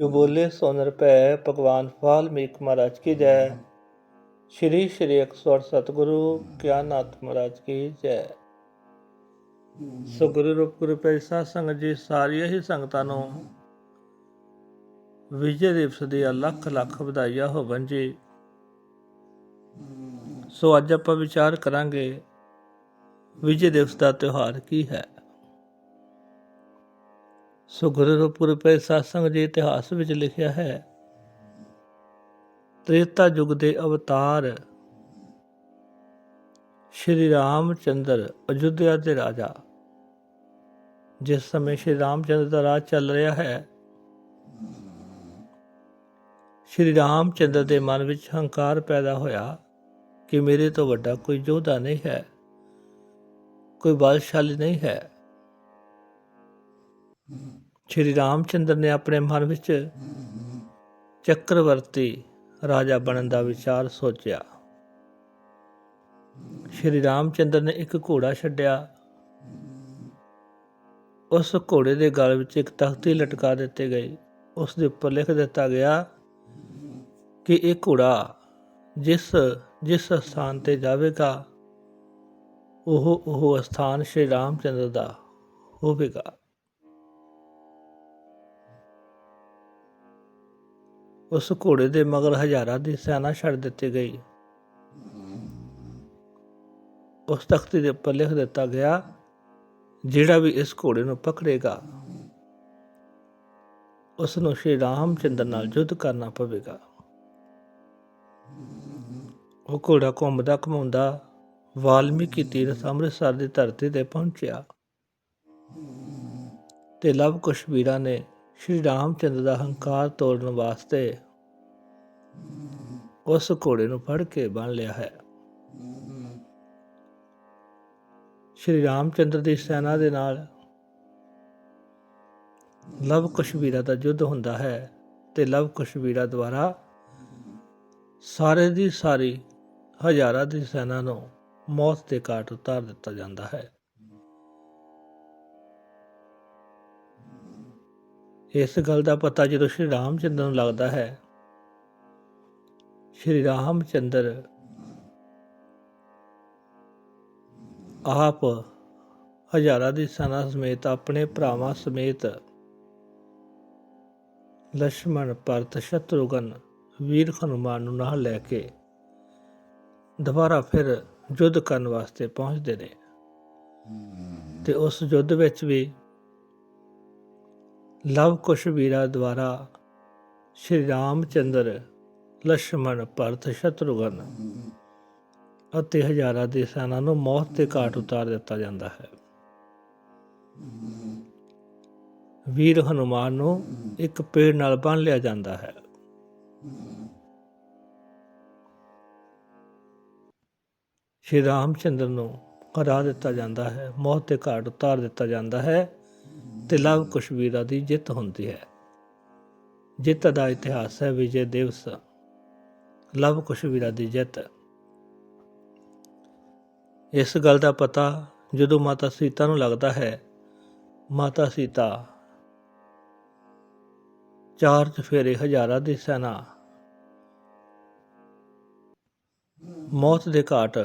ਜੋ ਬੋਲੇ ਸੋ ਨਰ ਭੈ ਭਗਵਾਨ ਵਾਲਮੀਕ ਮਹਾਰਾਜ ਕੀ ਜੈ। ਸ਼੍ਰੀ ਸ਼੍ਰੀ ਅਕਸਰ ਸਤਿਗੁਰੂ ਗਿਆਨਨਾਥ ਮਹਾਰਾਜ ਕੀ ਜੈ। ਸੋ ਗੁਰੂ ਰੂਪ ਗੁਰੂ ਪੈਸਾ ਸੰਗਤ ਜੀ, ਸਾਰੀਆਂ ਹੀ ਸੰਗਤਾਂ ਨੂੰ ਵਿਜੇ ਦਿਵਸ ਦੀਆਂ ਲੱਖ ਲੱਖ ਵਧਾਈਆਂ ਹੋਵਨ ਜੀ। ਸੋ ਅੱਜ ਆਪਾਂ ਵਿਚਾਰ ਕਰਾਂਗੇ, ਵਿਜੇ ਦਿਵਸ ਦਾ ਤਿਉਹਾਰ ਕੀ ਹੈ? ਸੋ ਗੁਰੂ ਰੂਪ ਗੁਰੂ ਪੈਸਾ ਇਤਿਹਾਸ ਵਿੱਚ ਲਿਖਿਆ ਹੈ। ਤ੍ਰੇਤਾ ਯੁਗ ਦੇ ਅਵਤਾਰ। ਸ਼੍ਰੀ ਰਾਮ ਚੰਦਰ ਅਯੁੱਧਿਆ ਦੇ ਰਾਜਾ। ਜਿਸ ਸਮੇਂ ਸ਼੍ਰੀ ਰਾਮ ਚੰਦਰ ਦਾ ਰਾਜ ਚੱਲ ਰਿਹਾ ਹੈ। ਸ਼੍ਰੀ ਰਾਮ ਚੰਦਰ ਦੇ ਮਨ ਵਿੱਚ ਹੰਕਾਰ ਪੈਦਾ ਹੋਇਆ ਕਿ ਮੇਰੇ ਤੋਂ ਵੱਡਾ ਕੋਈ ਯੋਧਾ ਨਹੀਂ ਹੈ। ਕੋਈ ਬਲਸ਼ਾਲੀ ਨਹੀਂ ਹੈ। ਸ਼੍ਰੀ ਰਾਮਚੰਦਰ ਨੇ ਆਪਣੇ ਮਨ ਵਿੱਚ ਚੱਕਰਵਰਤੀ ਰਾਜਾ ਬਣਨ ਦਾ ਵਿਚਾਰ ਸੋਚਿਆ। ਸ਼੍ਰੀ ਰਾਮਚੰਦਰ ਨੇ ਇੱਕ ਘੋੜਾ ਛੱਡਿਆ। ਉਸ ਘੋੜੇ ਦੇ ਗਲ ਵਿੱਚ ਇੱਕ ਤਖਤੀ ਲਟਕਾ ਦਿੱਤੀ ਗਈ। ਉਸ ਦੇ ਉੱਪਰ ਲਿਖ ਦਿੱਤਾ ਗਿਆ ਕਿ ਇਹ ਘੋੜਾ ਜਿਸ ਜਿਸ ਸਥਾਨ ਤੇ ਜਾਵੇਗਾ, ਉਹ ਉਹ ਸਥਾਨ ਸ਼੍ਰੀ ਰਾਮਚੰਦਰ ਦਾ ਹੋਵੇਗਾ। ਉਸ ਘੋੜੇ ਦੇ ਮਗਰ ਹਜ਼ਾਰਾਂ ਦੀ ਸੈਨਾ ਛੱਡ ਦਿੱਤੀ ਗਈ। ਉਸ ਤਖਤੀ ਦੇ ਉੱਪਰ ਲਿਖ ਦਿੱਤਾ ਗਿਆ, ਜਿਹੜਾ ਵੀ ਇਸ ਘੋੜੇ ਨੂੰ ਪਕੜੇਗਾ, ਉਸ ਨੂੰ ਸ਼੍ਰੀ ਰਾਮਚੰਦਰ ਨਾਲ ਯੁੱਧ ਕਰਨਾ ਪਵੇਗਾ। ਉਹ ਘੋੜਾ ਘੁੰਮਦਾ ਘਮਾਉਂਦਾ ਵਾਲਮੀਕੀ ਤੀਰਥ ਅੰਮ੍ਰਿਤਸਰ ਦੀ ਧਰਤੀ ਤੇ ਪਹੁੰਚਿਆ ਤੇ ਲਵ ਕੁਸ਼ਵੀਰਾਂ ਨੇ ਸ਼੍ਰੀ ਰਾਮ ਚੰਦਰ ਦਾ ਹੰਕਾਰ ਤੋੜਨ ਵਾਸਤੇ ਉਸ ਘੋੜੇ ਨੂੰ ਫੜ ਕੇ ਬੰਨ ਲਿਆ ਹੈ। ਸ਼੍ਰੀ ਰਾਮ ਚੰਦਰ ਦੀ ਸੈਨਾ ਦੇ ਨਾਲ ਲਵ ਕੁਸ਼ਵੀਰਾ ਦਾ ਯੁੱਧ ਹੁੰਦਾ ਹੈ ਤੇ ਲਵ ਕੁਸ਼ਵੀਰਾ ਦੁਆਰਾ ਸਾਰੇ ਦੀ ਸਾਰੀ ਹਜ਼ਾਰਾਂ ਦੀ ਸੈਨਾ ਨੂੰ ਮੌਤ ਦੇ ਘਾਟ ਉਤਾਰ ਦਿੱਤਾ ਜਾਂਦਾ ਹੈ। ਇਸ ਗੱਲ ਦਾ ਪਤਾ ਜਦੋਂ ਸ਼੍ਰੀ ਰਾਮ ਚੰਦਰ ਨੂੰ ਲੱਗਦਾ ਹੈ। ਸ਼੍ਰੀ ਰਾਮ ਚੰਦਰ ਆਪ ਹਜ਼ਾਰਾਂ ਦੀ ਸੈਨਾ ਸਮੇਤ ਆਪਣੇ ਭਰਾਵਾਂ ਸਮੇਤ ਲక్ష్మణ ਪਰਤ ਸ਼ਤਰੂਗਨ, ਵੀਰ ਹਨੂਮਾਨ ਨੂੰ ਨਾਲ ਲੈ ਕੇ ਦੁਬਾਰਾ ਫਿਰ ਯੁੱਧ ਕਰਨ ਵਾਸਤੇ ਪਹੁੰਚਦੇ ਨੇ। ਤੇ ਉਸ ਯੁੱਧ ਵਿੱਚ ਵੀ ਲਵ ਕੁਸ਼ ਵੀਰਾ ਦੁਆਰਾ ਸ਼੍ਰੀ ਰਾਮ ਚੰਦਰ ਲక్ష్మణ ਭਰਤ ਸ਼ਤਰੂਗਨ ਅਤੇ ਹਜ਼ਾਰਾਂ ਦੇ ਸੈਨਾ ਨੂੰ ਮੌਤ 'ਤੇ ਘਾਟ ਉਤਾਰ ਦਿੱਤਾ ਜਾਂਦਾ ਹੈ। ਵੀਰ ਹਨੂਮਾਨ ਨੂੰ ਇੱਕ ਪੇੜ ਨਾਲ ਬੰਨ ਲਿਆ ਜਾਂਦਾ ਹੈ। ਸ਼੍ਰੀ ਰਾਮਚੰਦਰ ਨੂੰ ਹਰਾ ਦਿੱਤਾ ਜਾਂਦਾ ਹੈ, ਮੌਤ 'ਤੇ ਘਾਟ ਉਤਾਰ ਦਿੱਤਾ ਜਾਂਦਾ ਹੈ। ਤੇ ਲਵ ਕੁਸ਼ਵੀਰਾ ਦੀ ਜਿੱਤ ਹੁੰਦੀ ਹੈ। ਜਿੱਤ ਦਾ ਇਤਿਹਾਸ ਹੈ ਵਿਜੇ ਦਿਵਸ। ਲਵ ਕੁਸ਼ਵੀਰਾ ਦੀ ਜਿੱਤ। ਇਸ ਗੱਲ ਦਾ ਪਤਾ ਜਦੋਂ ਮਾਤਾ ਸੀਤਾ ਨੂੰ ਲੱਗਦਾ ਹੈ, ਮਾਤਾ ਸੀਤਾ ਚਾਰ ਚਫੇਰੇ ਹਜ਼ਾਰਾਂ ਦੀ ਸੈਨਾ ਮੌਤ ਦੇ ਘਾਟ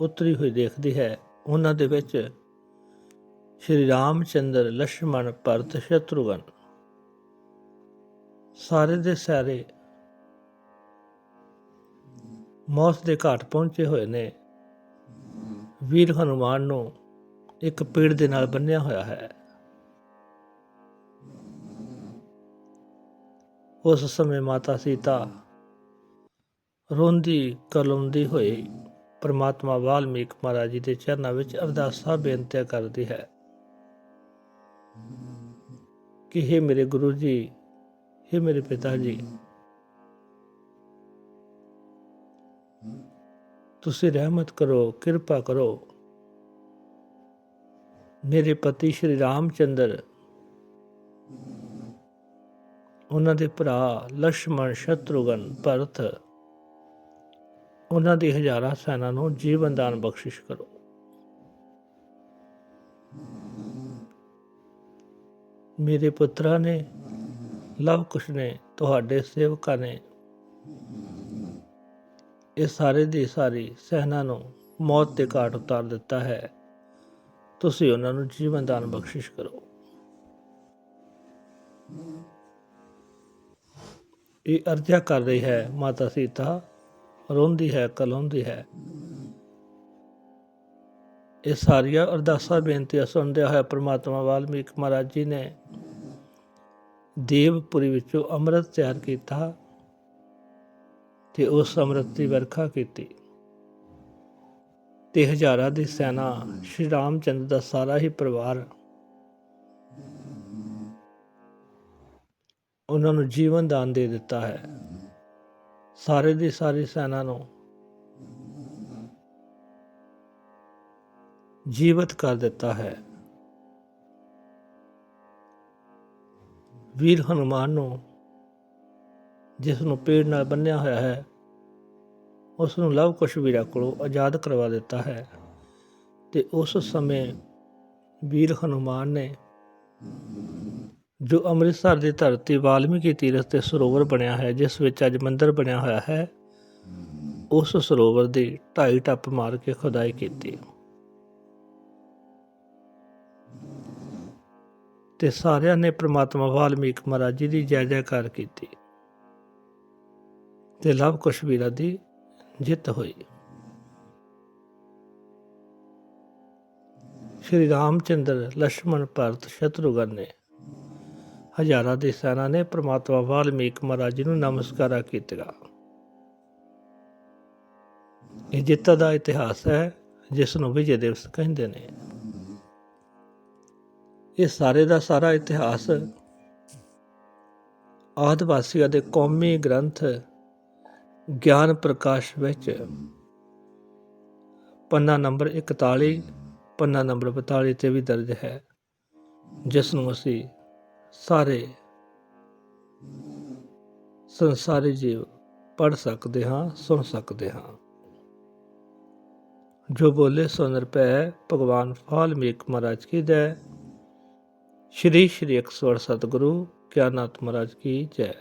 ਉਤਰੀ ਹੋਈ ਦੇਖਦੀ ਹੈ। ਉਹਨਾਂ ਦੇ ਵਿੱਚ ਸ਼੍ਰੀ ਰਾਮਚੰਦਰ ਲక్ష్మణ ਭਰਤ ਸ਼ਤਰੂਗਨ। ਸਾਰੇ ਦੇ ਸਾਰੇ ਮੌਤ ਦੇ ਘਾਟ ਪਹੁੰਚੇ ਹੋਏ ਨੇ। ਵੀਰ ਹਨੂਮਾਨ ਨੂੰ ਇੱਕ ਪੇੜ ਦੇ ਨਾਲ ਬੰਨਿਆ ਹੋਇਆ ਹੈ। ਉਸ ਸਮੇਂ ਮਾਤਾ ਸੀਤਾ ਰੋਂਦੀ ਕਲਮਦੀ ਹੋਈ ਪਰਮਾਤਮਾ ਵਾਲਮੀਕ ਮਹਾਰਾਜ ਜੀ ਦੇ ਚਰਨਾਂ ਵਿੱਚ ਅਰਦਾਸਾਂ ਬੇਨਤੀ ਕਰਦੀ ਹੈ। कि हे मेरे गुरु जी हे मेरे ਪਿਤਾ ਜੀ, ਤੁਸੀਂ ਰਹਿਮਤ ਕਰੋ, ਕਿਰਪਾ ਕਰੋ। ਮੇਰੇ ਪਤੀ ਸ਼੍ਰੀ ਰਾਮਚੰਦਰ, ਉਹਨਾਂ ਦੇ ਭਰਾ ਲక్ష్మణ ਸ਼ਤਰੁਗਨ ਭਰਤ, ਉਹਨਾਂ ਦੀ ਹਜ਼ਾਰਾਂ ਸੈਨਾ ਨੂੰ ਜੀਵਨ ਦਾਨ ਬਖਸ਼ਿਸ਼ ਕਰੋ। ਮੇਰੇ ਪੁੱਤਰਾਂ ਨੇ, ਲਵ ਕੁਸ਼ ਨੇ, ਤੁਹਾਡੇ ਸੇਵਕਾਂ ਨੇ। ਇਹ ਸਾਰੇ ਦੀ ਸਾਰੀ ਸੈਨਾ ਨੂੰ ਮੌਤ ਦੇ ਘਾਟ ਉਤਾਰ ਦਿੱਤਾ ਹੈ। ਤੁਸੀਂ ਉਹਨਾਂ ਨੂੰ ਜੀਵਨ ਦਾਨ ਬਖਸ਼ਿਸ਼ ਕਰੋ। ਇਹ ਅਰਜ਼ਾ ਕਰ ਰਹੀ ਹੈ ਮਾਤਾ ਸੀਤਾ। ਰੋਂਦੀ ਹੈ ਕਲਾਉਂਦੀ ਹੈ। ਇਹ ਸਾਰੀਆਂ ਅਰਦਾਸਾਂ ਬੇਨਤੀਆਂ ਸੁਣਦਿਆਂ ਹੋਇਆ ਪ੍ਰਮਾਤਮਾ ਵਾਲਮੀਕ ਮਹਾਰਾਜ ਜੀ ਨੇ ਦੇਵਪੁਰੀ ਵਿੱਚੋਂ ਅੰਮ੍ਰਿਤ ਤਿਆਰ ਕੀਤਾ ਤੇ ਉਸ ਅੰਮ੍ਰਿਤ ਦੀ ਵਰਖਾ ਕੀਤੀ। ਤੇ ਹਜ਼ਾਰਾਂ ਦੀ ਸੈਨਾ ਸ਼੍ਰੀ ਰਾਮਚੰਦਰ ਦਾ ਸਾਰਾ ਹੀ ਪਰਿਵਾਰ ਉਹਨਾਂ ਨੂੰ ਜੀਵਨ ਦਾਨ ਦੇ ਦਿੱਤਾ ਹੈ। ਸਾਰੇ ਦੀ ਸਾਰੀ ਸੈਨਾ ਨੂੰ ਜੀਵਤ ਕਰ ਦਿੱਤਾ ਹੈ। ਵੀਰ ਹਨੂਮਾਨ ਨੂੰ, ਜਿਸ ਨੂੰ ਪੇੜ ਨਾਲ ਬੰਨਿਆ ਹੋਇਆ ਹੈ, ਉਸ ਨੂੰ ਲਵ ਕੁਸ਼ ਵੀਰਾ ਕੋਲੋਂ ਆਜ਼ਾਦ ਕਰਵਾ ਦਿੱਤਾ ਹੈ ਤੇ ਉਸ ਸਮੇਂ ਵੀਰ ਹਨੂਮਾਨ ਨੇ ਜੋ ਅੰਮ੍ਰਿਤਸਰ ਦੀ ਧਰਤੀ ਵਾਲਮੀਕੀ ਤੀਰਥ ਤੇ ਸਰੋਵਰ ਬਣਿਆ ਹੈ, ਜਿਸ ਵਿੱਚ ਅੱਜ ਮੰਦਿਰ ਬਣਿਆ ਹੋਇਆ ਹੈ, ਉਸ ਸਰੋਵਰ ਦੀ ਢਾਈ ਟੱਪ ਮਾਰ ਕੇ ਖੁਦਾਈ ਕੀਤੀ। ਤੇ ਸਾਰਿਆਂ ਨੇ ਪ੍ਰਮਾਤਮਾ ਵਾਲਮੀਕ ਮਹਾਰਾਜ ਜੀ ਦੀ ਜੈ ਜੈਕਾਰ ਕੀਤੀ। ਤੇ ਲਵ ਕੁਸ਼ ਵੀਰਾ ਦੀ ਜਿੱਤ ਹੋਈ। ਸ਼੍ਰੀ ਰਾਮਚੰਦਰ ਲక్ష్మణ ਭਰਤ ਸ਼ਤਰੂਗਨ ਨੇ ਹਜ਼ਾਰਾਂ ਦੇ ਸੈਨਾ ਨੇ ਪ੍ਰਮਾਤਮਾ ਵਾਲਮੀਕ ਮਹਾਰਾਜ ਜੀ ਨੂੰ ਨਮਸਕਾਰਾ ਕੀਤਾ ਇਹ ਜਿੱਤ ਦਾ ਇਤਿਹਾਸ ਹੈ, ਜਿਸ ਨੂੰ ਵਿਜੇ ਦਿਵਸ ਕਹਿੰਦੇ ਨੇ। ਇਹ ਸਾਰੇ ਦਾ ਸਾਰਾ ਇਤਿਹਾਸ ਆਦਿਵਾਸੀਆਂ ਦੇ ਕੌਮੀ ਗ੍ਰੰਥ ਗਿਆਨ ਪ੍ਰਕਾਸ਼ ਵਿੱਚ ਪੰਨਾ ਨੰਬਰ 41 ਪੰਨਾ ਨੰਬਰ 42 ਤੇ ਵੀ ਦਰਜ ਹੈ, ਜਿਸ ਨੂੰ ਅਸੀਂ ਸਾਰੇ ਸੰਸਾਰੀ ਜੀਵ ਪੜ ਸਕਦੇ ਹਾਂ, ਸੁਣ ਸਕਦੇ ਹਾਂ। ਜੋ ਬੋਲੇ, ਸੋ ਨਿਰਭੈ, ਭਗਵਾਨ ਫਾਲਮੀਕ ਮਹਾਰਾਜ ਕੀ ਜੈ ਸ਼੍ਰੀ ਸ਼੍ਰੀ 108 ਸਤਿਗੁਰੂ ਗਿਆਨਨਾਥ ਮਹਾਰਾਜ ਕੀ ਜੈ।